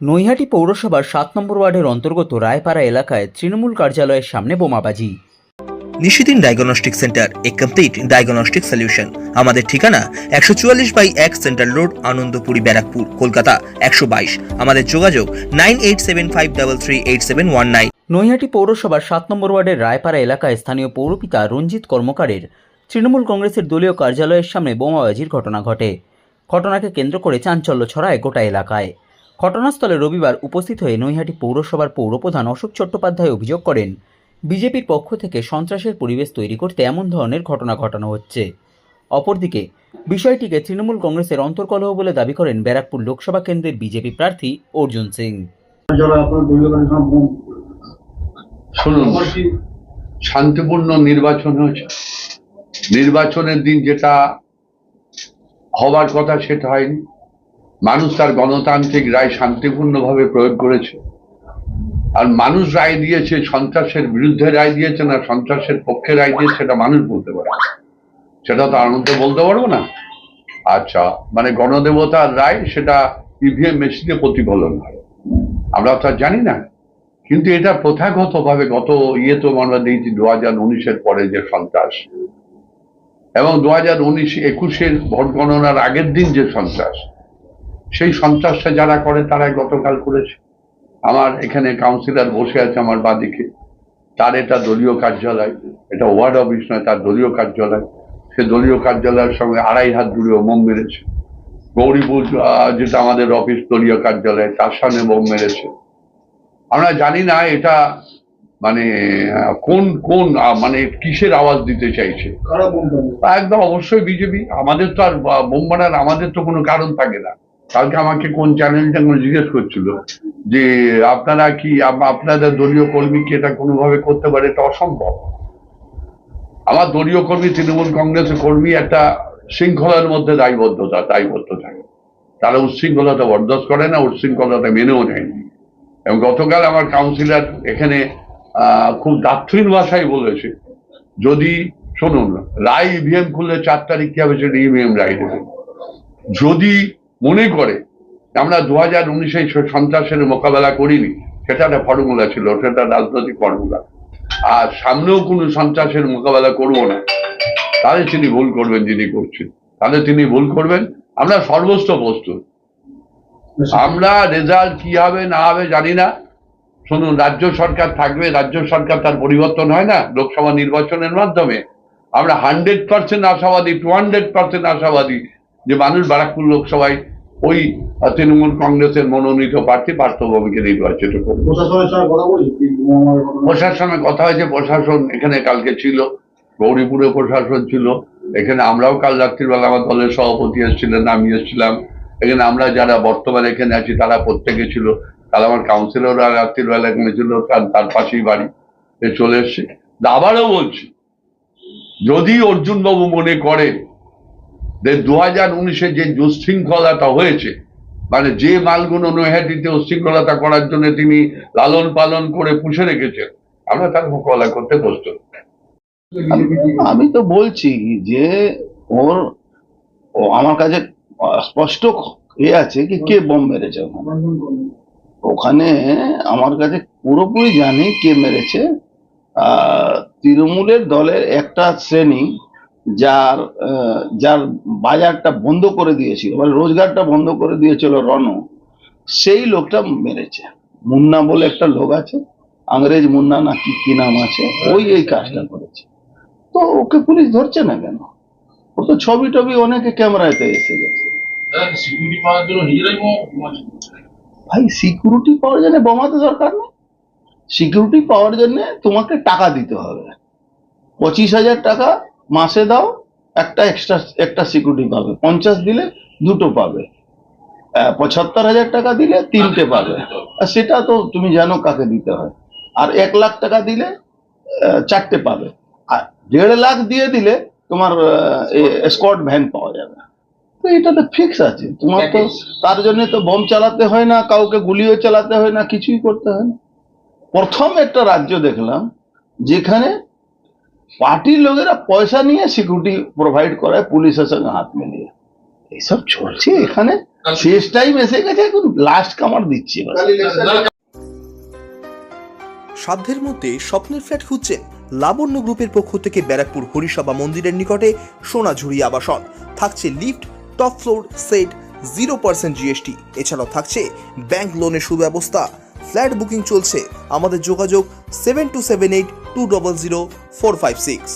নৈহাটি পৌরসভার সাত নম্বর ওয়ার্ডের অন্তর্গত রায়পাড়া এলাকায় তৃণমূল কার্যালয়ের সামনে বোমাবাজি। Nishidin diagnostic centre a complete diagnostic solution আমাদের ঠিকানা একশো চুয়াল্লিশ বাই এক সেন্ট্রাল রোড আনন্দপুরি ব্যারাকপুর কলকাতা একশো বাইশ। আমাদের যোগাযোগ nine eight seven five double three eight seven one nine. Naihati পৌরসভার সাত নম্বর ওয়ার্ডের রায়পাড়া এলাকায় স্থানীয় পৌরপিতা রঞ্জিত কর্মকারের তৃণমূল কংগ্রেসের দলীয় কার্যালয়ের সামনে বোমাবাজির ঘটনা ঘটে। ঘটনাকে কেন্দ্র করে চাঞ্চল্য ছড়ায় গোটা এলাকায়। ঘটনাস্থলে রবিবার উপস্থিত হয়ে নৈহাটি পৌরসভার পৌরপ্রধান অশোক চট্টোপাধ্যায় অভিযোগ করেন বিজেপির পক্ষ থেকে সন্ত্রাসের পরিবেশ তৈরি করতে এমন ধরনের ঘটনা ঘটানো হচ্ছে। অপরদিকে বিষয়টিকে তৃণমূল কংগ্রেসের অন্তর্কলহ বলে দাবি করেন ব্যারাকপুর লোকসভা কেন্দ্রের বিজেপি প্রার্থী অর্জুন সিং। শুনুন শান্তিপূর্ণ নির্বাচন হয়েছে। নির্বাচনের দিন যেটা হবার কথা সেটা হয়নি। মানুষ তার গণতান্ত্রিক রায় শান্তিপূর্ণভাবে প্রয়োগ করেছে। আর মানুষ রায় দিয়েছে, সন্ত্রাসের বিরুদ্ধে রায় দিয়েছে না সন্ত্রাসের পক্ষে রায় দিয়েছে, সেটা মানুষ বলতে পারে সেটা তো আনন্দ বলতে পারব না। আচ্ছা মানে গণদেবতার রায় সেটা ইভিএম মেশিনে প্রতিফলন হয়। আমরা তো জানি না। কিন্তু এটা প্রথাগতভাবে গত ইয়ে তো আমরা দিয়েছি দু হাজার উনিশের পরে যে সন্ত্রাস। এবং দু হাজার উনিশ একুশের ভোট গণনার আগের দিন যে সন্ত্রাস। সেই সন্ত্রাসটা যারা করে তারাই গতকাল করেছে। আমার এখানে কাউন্সিলর বসে আছে আমার বাদিকে। তার এটা দলীয় কার্যালয় এটা ওয়ার্ড অফিস নয় তার দলীয় কার্যালয়। সে দলীয় কার্যালয়ের সঙ্গে আড়াই হাত দূরে বোম মেরেছে। গৌরীপুর যেটা আমাদের অফিস দলীয় কার্যালয় তার সামনে বোম মেরেছে। আমরা জানি না এটা মানে কোন কোন মানে কিসের আওয়াজ দিতে চাইছে। একদম অবশ্যই বিজেপি। আমাদের তো আর বোম মারার আমাদের তো কোনো কারণ থাকে না। কালকে আমাকে কোন চ্যানেলটা কোনো জিজ্ঞেস করছিল যে, আপনারা কি আপনাদের দলীয় কর্মী কি এটা কোনোভাবে করতে পারে? এটা অসম্ভব। আমার দলীয় কর্মী, তৃণমূল কংগ্রেসের কর্মী একটা শৃঙ্খলার মধ্যে দায়বদ্ধতা দায়বদ্ধ থাকে তারা উচ্ছৃঙ্খলতা বরদাস্ত করে না, উচ্ছৃঙ্খলতা মেনেও নেয় না। এবং গতকাল আমার কাউন্সিলর এখানে খুব দাক্ষিণ ভাষায় বলেছে, যদি শুনুন, রায় ইভিএম খুললে চার তারিখ কি হবে সেটা ইভিএম রায় দেবে। যদি মনে করে আমরা দু হাজার উনিশে সন্ত্রাসের মোকাবেলা করিনি। সেটা একটা ফর্মুলা ছিল, সেটা রাজনৈতিক ফর্মুলা আর সামনেও কোনো সন্ত্রাসের মোকাবেলা করব না। তাহলে তিনি ভুল করবেন যিনি করছেন। তাহলে তিনি ভুল করবেন। আমরা সর্বস্ব প্রস্তুত। আমরা রেজাল্ট কি হবে, না হবে জানি না। শুনুন, রাজ্য সরকার থাকবে, রাজ্য সরকার তার পরিবর্তন হয় না লোকসভা নির্বাচনের মাধ্যমে। আমরা হান্ড্রেড পার্সেন্ট আশাবাদী টু হান্ড্রেড পার্সেন্ট আশাবাদী যে মানুষ বারাকপুর লোকসভায় ওই তৃণমূল কংগ্রেসের মনোনীত প্রার্থী পার্থভূমিকে নির্বাচিত করবে। প্রশাসনের কথা হয়েছে প্রশাসন এখানে কালকে ছিল গৌরীপুরে প্রশাসন ছিল এখানে আমরাও কাল রাত্রিবেলা আমার দলের সভাপতি এসেছিলেন আমি এসেছিলাম। এখানে আমরা যারা বর্তমানে এখানে আছি তারা প্রত্যেকে ছিল। কাল আমার কাউন্সিলররা রাত্রিবেলা এখানে ছিল তার তার পাশেই বাড়ি। চলে এসছে। আবারও বলছি যদি অর্জুন বাবু মনে করে দু হাজার উনিশে যে দুশৃঙ্খলতা হয়েছে মানে যে মালগুলো নৈহাটিতে উশৃঙ্খলতা করার জন্য তিনি লালন পালন করে পুষে রেখেছেন, আমরা তার মোকাবেলা করতে প্রস্তুত। আমি তো বলছি যে ওর, ও আমার কাছে স্পষ্ট এ আছে কি কে বোম মেরেছে ওখানে। ওখানে আমার কাছে পুরোপুরি জানি কে মেরেছে। তৃণমূলের দলের একটা শ্রেণি যার যার বাজারটা বন্ধ করে দিয়েছিল মানে রোজগারটা বন্ধ করে দিয়েছিল রণ সেই লোকটা মেরেছে। মুন্না বলে একটা লোক আছে আংরেজ মুন্না না কি কি নাম আছে ওই এই কাজটা করেছে। তো ওকে পুলিশ ধরছে না কেন? ও তো ছবি টবি অনেকে ক্যামেরাতে এসে গেছে। সিকিউরিটি পাওয়ার জন্য বোমা ভাই সিকিউরিটি পাওয়ার জন্য বোমাতে দরকার নেই। সিকিউরিটি পাওয়ার জন্য তোমাকে টাকা দিতে হবে। পঁচিশ হাজার টাকা মাসে দাও একটা এক্সট্রা একটা সিকিউরিটি পাবে। পঞ্চাশ দিলে দুটো পাবে। পঁচাত্তর হাজার টাকা দিলে তিনটে পাবে। আর সেটা তো তুমি জানো কাকে দিতে হয়। আর এক লাখ টাকা দিলে চারটে পাবে। আর দেড় লাখ দিয়ে দিলে তোমার স্কট ভ্যান পাওয়া যাবে। তো এটা তো ফিক্স আছে। তোমার তো তার জন্য তো বোম চালাতে হয় না কাউকে গুলিও চালাতে হয় না কিছুই করতে হয় না। প্রথম একটা রাজ্য দেখলাম যেখানে পার্টির লোকেরা পয়সা নিয়ে সিকিউরিটি প্রোভাইড করায় পুলিশের সঙ্গে হাত মিলিয়ে। এইসব চলছে এখানে। শেষ টাইম এসে গেছে এখন লাস্ট কামার দিচ্ছে সাধ্যের মধ্যে স্বপ্নের ফ্ল্যাট খুঁজছেন লাবণ্য গ্রুপের পক্ষ থেকে ব্যারাকপুর হরিসভা মন্দিরের নিকটে সোনাঝুরি আবাসন। থাকছে lift top floor set zero percent GST এছাড়াও থাকছে ব্যাংক লোনের সুব্যবস্থা। ফ্ল্যাট বুকিং চলছে। আমাদের যোগাযোগ seven two seven eight two double zero four five six